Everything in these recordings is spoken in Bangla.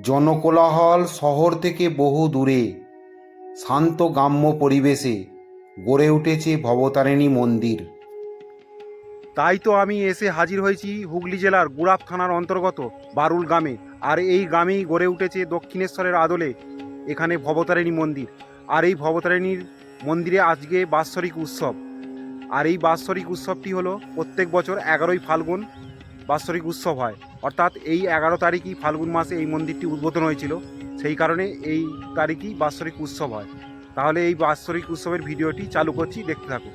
জনকোলাহল শহর থেকে বহু দূরে, শান্ত গ্রাম্য পরিবেশে গড়ে উঠেছে ভবতারিণী মন্দির। তাই তো আমি এসে হাজির হয়েছি হুগলি জেলার গুড়াপ থানার অন্তর্গত বারুল গ্রামে। আর এই গ্রামেই গড়ে উঠেছে দক্ষিণেশ্বরের আদলে এখানে ভবতারিণী মন্দির। আর এই ভবতারিণীর মন্দিরে আজকে বাৎসরিক উৎসব। আর এই বাৎসরিক উৎসবটি হলো প্রত্যেক বছর এগারোই ফাল্গুন বাৎসরিক উৎসব হয়। অর্থাৎ এই এগারো তারিখই ফাল্গুন মাসে এই মন্দিরটি উদ্বোধন হয়েছিল। সেই কারণে এই তারিখই বাৎসরিক উৎসব হয়। তাহলে এই বাৎসরিক উৎসবের ভিডিওটি চালু করছি, দেখতে থাকুন।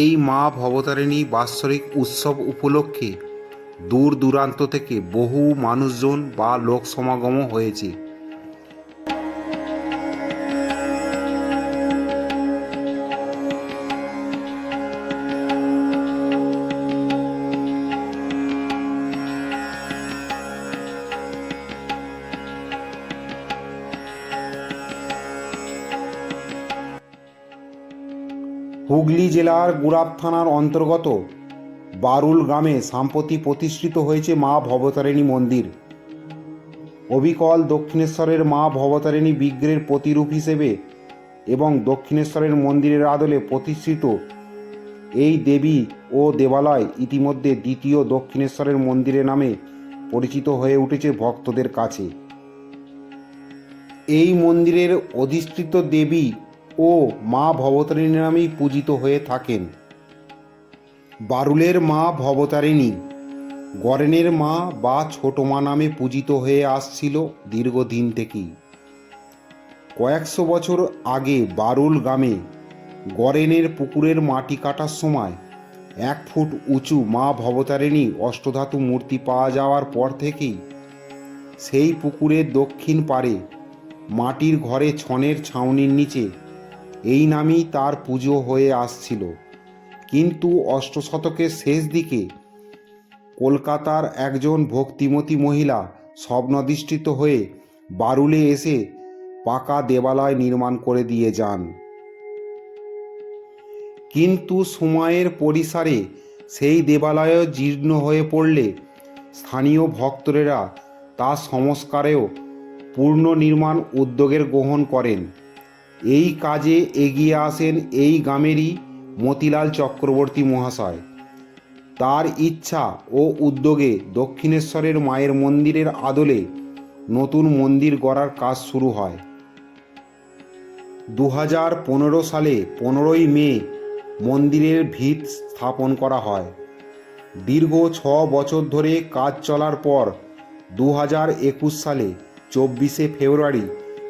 এই মা ভবতারিণী বাৎসরিক উৎসব উপলক্ষে দূর দূরান্ত থেকে বহু মানুষজন বা লোক সমাগম হয়েছে। হুগলি জেলার গুড়াপ থানার অন্তর্গত বারুল গ্রামে সাম্প্রতি প্রতিষ্ঠিত হয়েছে মা ভবতারিণী মন্দির। অবিকল দক্ষিণেশ্বরের মা ভবতারিণী বিগ্রহের প্রতিরূপ হিসেবে এবং দক্ষিণেশ্বরের মন্দিরের আদলে প্রতিষ্ঠিত এই দেবী ও দেবালয় ইতিমধ্যে দ্বিতীয় দক্ষিণেশ্বরের মন্দিরের নামে পরিচিত হয়ে উঠেছে ভক্তদের কাছে। এই মন্দিরের অধিষ্ঠিত দেবী ও মা ভবতারিণী নামেই পূজিত হয়ে থাকেন। বারুলের মা ভবতারিণী, গরেনের মা বা ছোট মা নামে পূজিত হয়ে আসছিল দীর্ঘদিন থেকেই। কয়েকশো বছর আগে বারুল গ্রামে গরেনের পুকুরের মাটি কাটার সময় এক ফুট উঁচু মা ভবতারিণী অষ্টধাতু মূর্তি পাওয়া যাওয়ার পর থেকেই সেই পুকুরের দক্ষিণ পারে মাটির ঘরে ছনের ছাউনির নিচে এই নামেই তার পুজো হয়ে আসছিল। কিন্তু অষ্ট শতকের শেষ দিকে কলকাতার একজন ভক্তিমতী মহিলা স্বপ্নদৃষ্টিত হয়ে বারুলে এসে পাকা দেবালয় নির্মাণ করে দিয়ে যান। কিন্তু সময়ের পরিসারে সেই দেবালয় জীর্ণ হয়ে পড়লে স্থানীয় ভক্তরেরা তা সংস্কারেও পূর্ণ নির্মাণ উদ্যোগের গ্রহণ করেন। এই কাজে এগিয়ে আসেন এই গ্রামেরই মতিলাল চক্রবর্তী মহাশয়। তার ইচ্ছা ও উদ্যোগে দক্ষিণেশ্বরের মায়ের মন্দিরের আদলে নতুন মন্দির গড়ার কাজ শুরু হয়। দু হাজার পনেরো সালে পনেরোই মে মন্দিরের ভিত স্থাপন করা হয়। দীর্ঘ ছ বছর ধরে কাজ চলার পর দু হাজার একুশ সালে চব্বিশে ফেব্রুয়ারি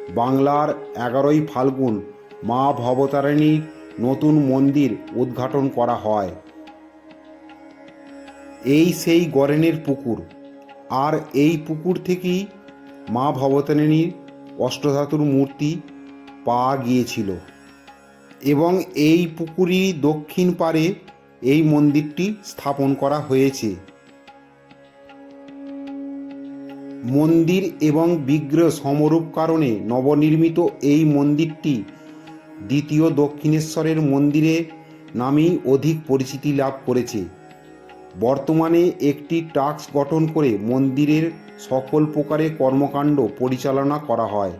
বাংলার এগারোই ফাল্গুন মা ভবতারিণীর নতুন মন্দির উদ্ঘাটন করা হয়। এই সেই গরেনের পুকুর। আর এই পুকুর থেকেই মা ভবতারিণীর অষ্টধাতুর মূর্তি পাওয়া গিয়েছিল। এবং এই পুকুরই দক্ষিণ পারে এই মন্দিরটি স্থাপন করা হয়েছে। মন্দির এবং বিগ্রহ সমরূপ কারণে নবনির্মিত এই মন্দিরটি দ্বিতীয় দক্ষিণেশ্বরের মন্দিরে নামেই অধিক পরিচিতি লাভ করেছে। বর্তমানে একটি টাস্ক গঠন করে মন্দিরের সকল প্রকারের কর্মকাণ্ড পরিচালনা করা হয়।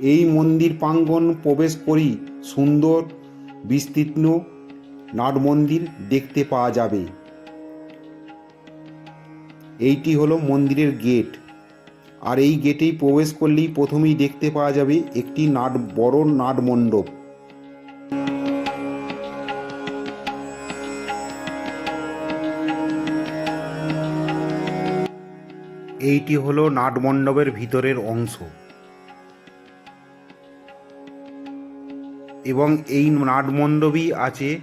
এই মন্দির প্রাঙ্গণ প্রবেশ করেই সুন্দর, বিস্তীর্ণ নাট মন্দির দেখতে পাওয়া যাবে। এইটি হলো মন্দিরের গেট। আর এই গেটেই প্রবেশ করলেই প্রথমেই দেখতে পাওয়া যাবে একটি নাট, বড় নাট মণ্ডপ। এইটি হলো নাট মণ্ডপের ভিতরের অংশ। এবং এই নাট মণ্ডপই আছে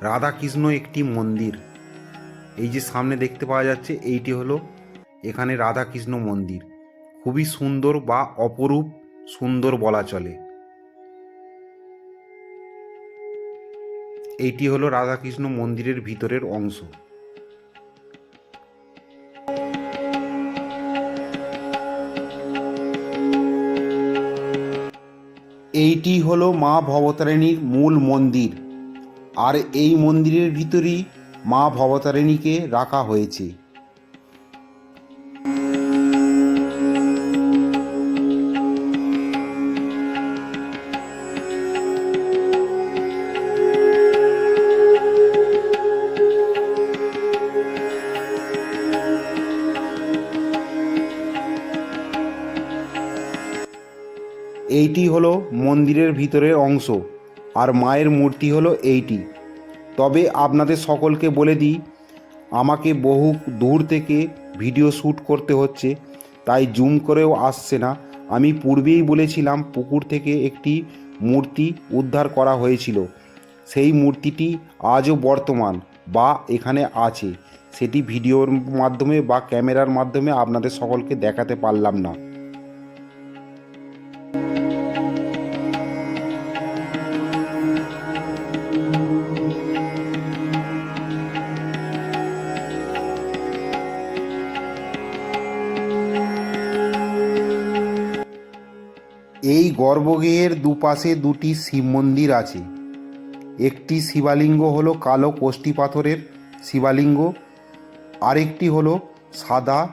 রাধাকৃষ্ণ একটি মন্দির। এই যে সামনে দেখতে পাওয়া যাচ্ছে, এইটি হলো এখানে রাধাকৃষ্ণ মন্দির। খুবই সুন্দর বা অপরূপ সুন্দর বলা চলে। এইটি হলো রাধাকৃষ্ণ মন্দিরের ভিতরের অংশ। এইটি হলো মা ভবতারিণীর মূল মন্দির। আর এই মন্দিরের ভিতরেই মা ভবতারিণীকে রাখা হয়েছে। এইটি হলো মন্দিরের ভিতরের অংশ আর মায়ের মূর্তি হলো এইটি। তবে আপনাদের সকলকে বলে দিই, আমাকে বহু দূর থেকে ভিডিও শ্যুট করতে হচ্ছে, তাই জুম করেও আসছে না। আমি পূর্বেই বলেছিলাম পুকুর থেকে একটি মূর্তি উদ্ধার করা হয়েছিল। সেই মূর্তিটি আজও বর্তমান বা এখানে আছে। সেটি ভিডিওর মাধ্যমে বা ক্যামেরার মাধ্যমে আপনাদের সকলকে দেখাতে পারলাম না। এই গর্ভগৃহের দুপাশে দুটি শিব মন্দির আছে। একটি শিবালিঙ্গ হলো কালো কোষ্টি পাথরের শিবালিঙ্গ, আরেকটি হলো সাদা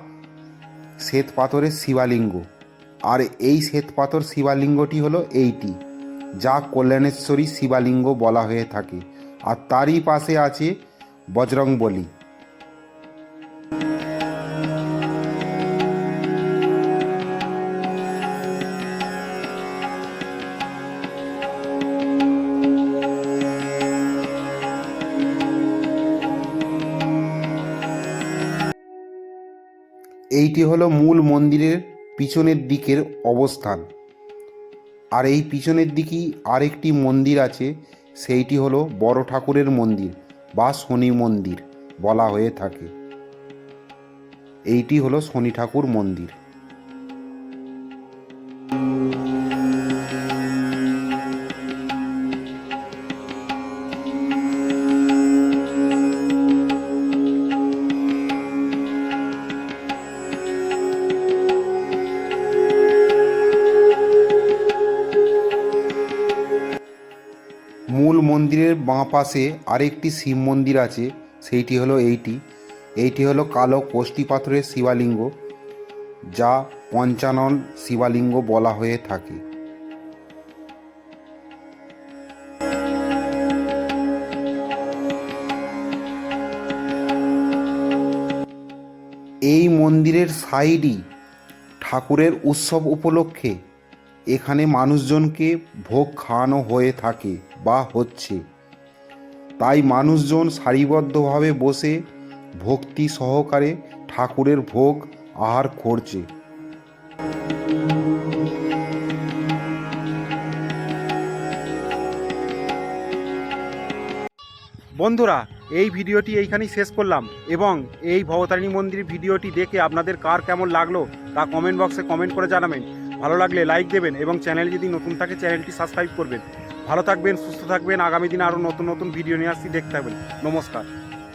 শ্বেত পাথরের শিবালিঙ্গ। আর এই শ্বেত পাথর শিবালিঙ্গটি হলো এইটি, যা কল্যাণেশ্বরী শিবালিঙ্গ বলা হয়ে থাকে। আর তারই পাশে আছে বজরংবলী। এইটি হলো মূল মন্দিরের পিছনের দিকের অবস্থান। আর এই পিছনের দিকেই আরেকটি মন্দির আছে, সেইটি হলো বড় ঠাকুরের মন্দির বা শনি মন্দির বলা হয়ে থাকে। এইটি হলো শনি ঠাকুর মন্দির। মূল মন্দিরের বাঁ পাশে আরেকটি শিব মন্দির আছে, সেইটি হলো এইটি। এইটি হলো কালো কোষ্টি পাথরের শিবালিঙ্গ, যা পঞ্চানন শিবালিঙ্গ বলা হয়ে থাকে। এই মন্দিরের সাইডই ঠাকুরের উৎসব উপলক্ষে এখানে মানুষজনকে ভোগ খাওয়ানো হয়ে থাকে বা হচ্ছে। তাই মানুষজন সারিবদ্ধভাবে বসে ভক্তি সহকারে ঠাকুরের ভোগ আহার করছে। বন্ধুরা, এই ভিডিওটি এইখানেই শেষ করলাম এবং এই ভবতারিণী মন্দির ভিডিওটি দেখে আপনাদের কার কেমন লাগল তা কমেন্ট বক্সে কমেন্ট করে জানাবেন। ভালো লাগলে লাইক দেবেন এবং চ্যানেল যদি নতুন থাকে চ্যানেলটি সাবস্ক্রাইব করবেন। ভালো থাকবেন, সুস্থ থাকবেন। আগামী দিনে আরও নতুন নতুন ভিডিও নিয়ে আসছি। দেখতে থাকবেন। নমস্কার।